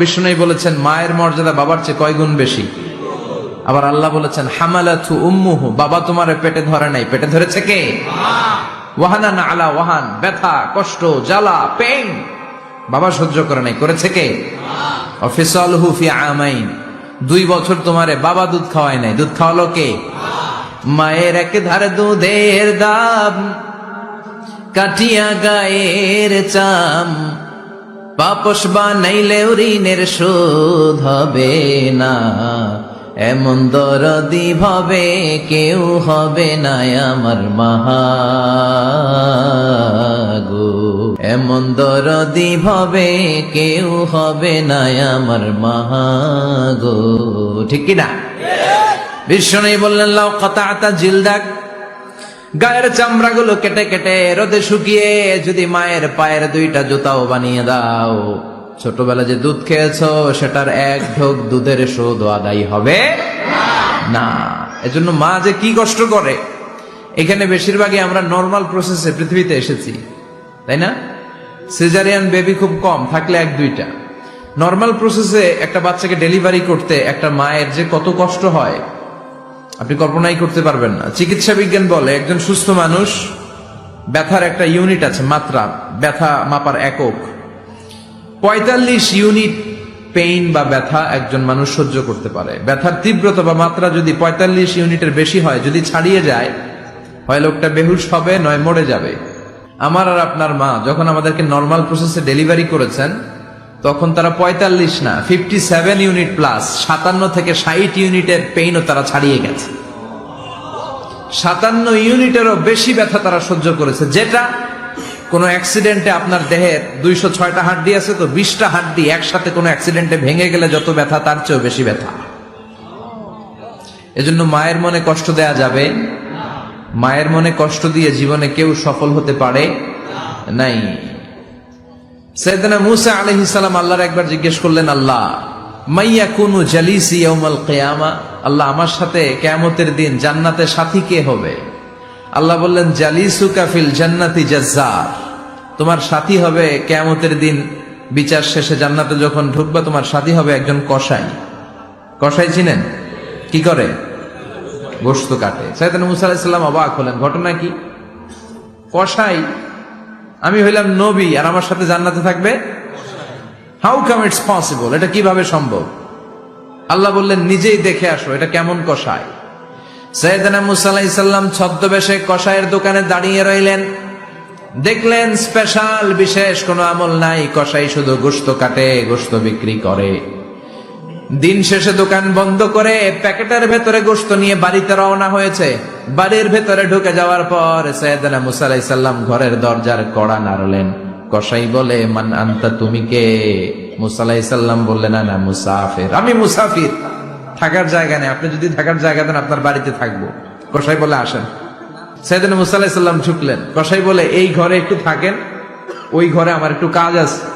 বিষ্ণু বলেছেন, মায়ের মর্যাদা বাবার চেয়ে কয় গুণ বেশি? আবার আল্লাহ বলেছেন হামালাথু উম্মুহু। বাবা তোমার পেটে ধরে নাই। পেটে ধরেছে কে? ওয়াহানা আলা ওয়াহান, ব্যথা, কষ্ট, জ্বালা পেন বাবা সহ্য করে নাই। করেছে কে? অফিসালহু ফি আমাইন। দুই বছর তোমারে বাবা দুধ খাওয়ায় নাই। দুধ খাওয়ালো কে? মায়ের এক ধারে দুধের দাম, কাটিয়া গায়ের চাম। পাপস বানাইলেও ঋণের শোধ হবে না। এমন দরদি ভাবে কেউ হবে না আমার মাহাগো। এমন দরদি ভাবে কেউ হবে না আমার মাহাগো। ঠিক কিনা? বিষ্ণু বললেন লাও কথা জিলদাক। গায়ের চামড়াগুলো কেটে কেটে রোদে শুকিয়ে যদি মায়ের পায়ের দুইটা জুতাও বানিয়ে দাও। ছোটবেলা যে দুধ খেয়েছো, সেটার এক ঢোক দুধের শোধ আদায় হবে না। এজন্য মা যে কি কষ্ট করে। এখানে বেশিরভাগই আমরা নর্মাল প্রসেসে পৃথিবীতে এসেছি, তাই না? সিজারিয়ান বেবি খুব কম, থাকলে এক দুইটা। নর্মাল প্রসেসে একটা বাচ্চাকে ডেলিভারি করতে একটা মায়ের যে কত কষ্ট হয় আপনি কল্পনাই করতে পারবেন না। চিকিৎসা বিজ্ঞান বলে একজন সুস্থ মানুষ ব্যথার একটা ইউনিট আছে, মাত্রা, ব্যথা মাপার একক। পঁয়তাল্লিশ ইউনিট পেইন বা ব্যথা একজন মানুষ সহ্য করতে পারে। ব্যথার তীব্রতা বা মাত্রা যদি পঁয়তাল্লিশ ইউনিটের বেশি হয়, যদি ছাড়িয়ে যায়, হয় লোকটা বেহুশ হবে, নয় মরে যাবে। আমার আর আপনার মা, যখন আমাদেরকে নর্মাল প্রসেসে ডেলিভারি করেছেন তখন তারা পঁয়তাল্লিশ না ফিফটি সেভেন ইউনিট প্লাস সাতান্ন থেকে ষাট ইউনিটের পেইনও তারা ছাড়িয়ে গেছে। সাতান্ন ইউনিটেরও বেশি ব্যথা তারা সহ্য করেছে, যেটা কোনো অ্যাক্সিডেন্টে আপনার দেহের দুইশো ছয়টা হাড্ডি আছে তো বিশটা হাড্ডি একসাথে কোনো অ্যাক্সিডেন্টে ভেঙে গেলে যত ব্যথা, তার চেয়েও বেশি ব্যথা। এজন্য মায়ের মনে কষ্ট দেয়া যাবে। মায়ের মনে কষ্ট দিয়ে জীবনে কেউ সফল হতে পারে নাই। সৈয়দনা মুসা আলাইহিস সালাম আল্লাহর একবার জিজ্ঞেস করলেন, আল্লাহ, মাইয়া কুনু জালিসি ইয়াউমাল কিয়ামা? আল্লাহ, আমার সাথে কিয়ামতের দিন জান্নাতে সাথী কে হবে? আল্লাহ বললেন, জালিসুকা ফিল জান্নাতি জাজ্জার। তোমার সাথী হবে কিয়ামতের দিন বিচার শেষে জান্নাতে যখন ঢুকবা, তোমার সাথী হবে একজন কসাই। কসাই চিনেন? কি করে? গোস্ত কাটে। সৈয়দনা মুসা আলাইহিস সালাম অবাক হলেন। ঘটনা কি? কসাই আমি হইলাম নবী আর আমার সাথে জান্নাতে থাকবে? হাউ কাম ইটস পসিবল এটা কীভাবে সম্ভব? আল্লাহ বললেন, নিজেই দেখে আসো, এটা কেমন কষায় সৈয়দনা মুসা আলাইহিস সালাম ছদ্মবেশে কষায়ের দোকানে দাঁড়িয়ে রইলেন। দেখলেন স্পেশাল বিশেষ কোনো আমল নাই কষাই শুধু গোস্ত কাটে গোস্ত বিক্রি করে। দিন শেষে দোকান বন্ধ করে প্যাকেটের ভেতরে গোস্ত নিয়ে বাড়িতে রওনা হয়েছে। বাড়ির ভেতরে ঢুকে যাওয়ার পর সৈয়দনা মুসা আলাইহিস সালাম ঘরের দরজার কড়া নাড়লেন। কসাই বলে, মান আন্তা, তুমি কে? মুসা আলাইহিস সালাম বললেন, না না, মুসাফির। আমি মুসাফির। থাকার জায়গা নেই। আপনি যদি থাকার জায়গা দেন, আপনার বাড়িতে থাকব। কসাই বলে, আসেন। সৈয়দনা মুসা আলাইহিস সালাম ঢুকলেন কসাই বলে, এই ঘরে একটু থাকেন। ওই ঘরে আমার একটু কাজ আছে।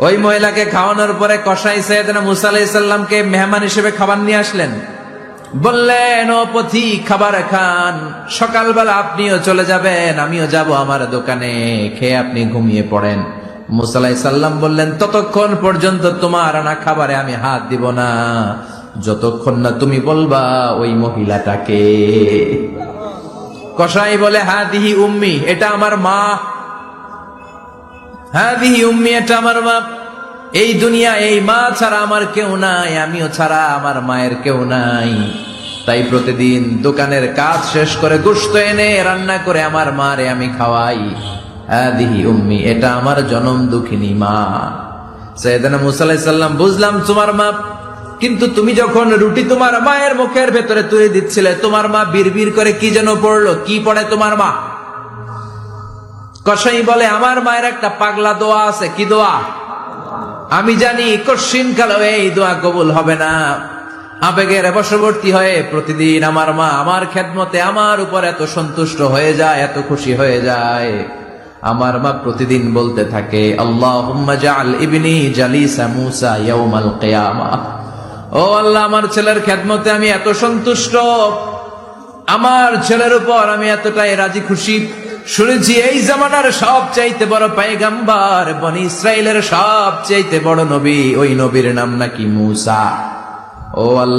ওই মহিলাকে খাওয়ানোর পরে কসাই সৈয়দনা মুসা আলাইসাল্লামকে মেহমান হিসেবে খাবার নিয়ে আসলেন। বললেন, ও পথি, খাবার খান। সকালবেলা আপনিও চলে যাবেন, আমিও যাব আমার দোকানে। খেয়ে আপনি ঘুমিয়ে পড়েন। মুসালাই সাল্লাম বললেন, ততক্ষণ পর্যন্ত তোমার আনা খাবারে আমি হাত দিব না। যতক্ষণ না তুমি বলবা ওই মহিলাটাকে। কসাই বলে হা দিহি উম্মি, এটা আমার মা হাদিহি উম্মি, এটা আমার মা এই দুনিয়া, এই মা ছাড়া আমার কেউ নাই, আমিও ছাড়া আমার মায়ের কেউ নাই। তাই প্রতিদিন দোকানের কাজ শেষ করে গোস্ত এনে রান্না করে আমার মারে আমি খাওয়াই। হাদিহি উম্মি, এটা আমার জনম দুঃখিনী মা। সৈয়দনা মুসা আলাইহিস সাল্লাম বুঝলাম তোমার মা কিন্তু তুমি যখন রুটি তোমার মায়ের মুখের ভেতরে তুলে দিচ্ছিলে, তোমার মা বিড়বিড় করে কি যেন পড়ল, কি পড়ে তোমার মা? কসাই বলে, আমার মায়ের একটা পাগলা দোয়া আছে, কি দোয়া? আমি জানি কশিন কালো এই দোয়া কবুল হবে না। আবেগের বশবর্তী হয়ে প্রতিদিন আমার মা আমার খেদমতে আমার উপর এত সন্তুষ্ট হয়ে যায়, এত খুশি হয়ে যায়। আমার মা প্রতিদিন বলতে থাকে কিয়ামা। ও আল্লাহ, আমার ছেলের খেদমতে আমি এত সন্তুষ্ট। আমার ছেলের উপর আমি এতটাই রাজি খুশি। শুনেছি এই জামানার সব চাইতে বড় পায়গাম্বার বন ইসরায়েলের সব চাইতে বড় নবী। ওই নবীর নাম নাকি মূসা। ও আল্লাহ।